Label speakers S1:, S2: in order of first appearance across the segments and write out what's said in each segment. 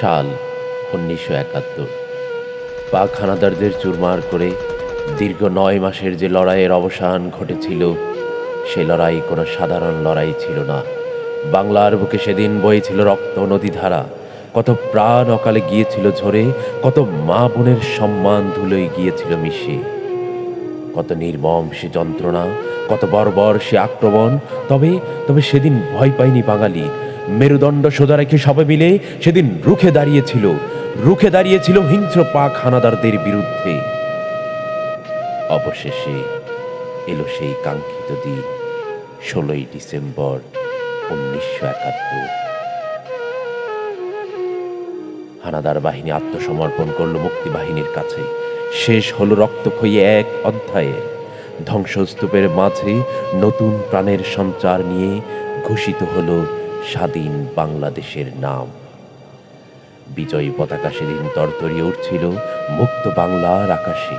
S1: সাল উনিশশো একাত্তর। পাক হানাদারদের চুরমার করে দীর্ঘ নয় মাসের যে লড়াইয়ের অবসান ঘটেছিল, সে লড়াই কোনো সাধারণ লড়াই ছিল না। বাংলার বুকে সেদিন বয়েছিল রক্ত নদীধারা। কত প্রাণ অকালে গিয়েছিল ঝরে, কত মা বোনের সম্মান ধুলোয় গিয়েছিল মিশে। কত নির্মম সে যন্ত্রণা, কত বর্বর সে আক্রমণ, তবে তবে সেদিন ভয় পায়নি বাঙালি। মেরুদণ্ড সোজা রেখে সবে মিলে সেদিন রুখে দাঁড়িয়েছিল। রুখে দাঁড়িয়েছিল হিংস্র পাক হানাদারদের বিরুদ্ধে। অবশেষে এলো সেই কাঙ্ক্ষিত দিন, ষোলোই ডিসেম্বর উনিশশো একাত্তর। হানাদার বাহিনী আত্মসমর্পণ করল মুক্তিবাহিনীর কাছে। শেষ হলো রক্তক্ষয়ী এক অধ্যায়ে। ধ্বংসস্তূপের মাঝে নতুন প্রাণের সঞ্চার নিয়ে ঘোষিত হলো স্বাধীন বাংলাদেশের নাম। বিজয়ী পতাকা সেদিন তরতরিয়ে উঠছিল মুক্ত বাংলার আকাশে।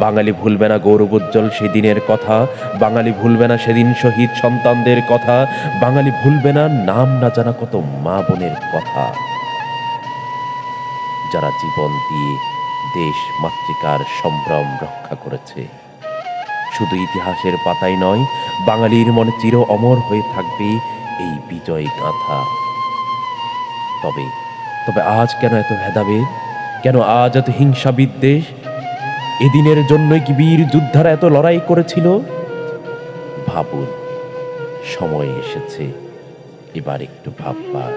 S1: বাঙালি ভুলবে না গৌরবোজ্জ্বল সেদিনের কথা, বাঙালি ভুলবে না সেদিন শহীদ সন্তানদের কথা, বাঙালি ভুলবে না নাম না জানা কত মা বোনের কথা। যারা জীবন দিয়ে দেশ মাতৃকার সম্ভ্রম রক্ষা করেছে। শুধু ইতিহাসের পাতায় নয়, বাঙালির মনে চির অমর হয়ে থাকবে এই বিজয় গাঁথা। তবে তবে আজ কেন এত ভেদাভেদ? কেন আজ এত হিংসা বিদ্বেষ? এদিনের জন্যই কি বীর যোদ্ধারা এত লড়াই করেছিল? ভাবুন, সময় এসেছে, এবার একটু ভাববার।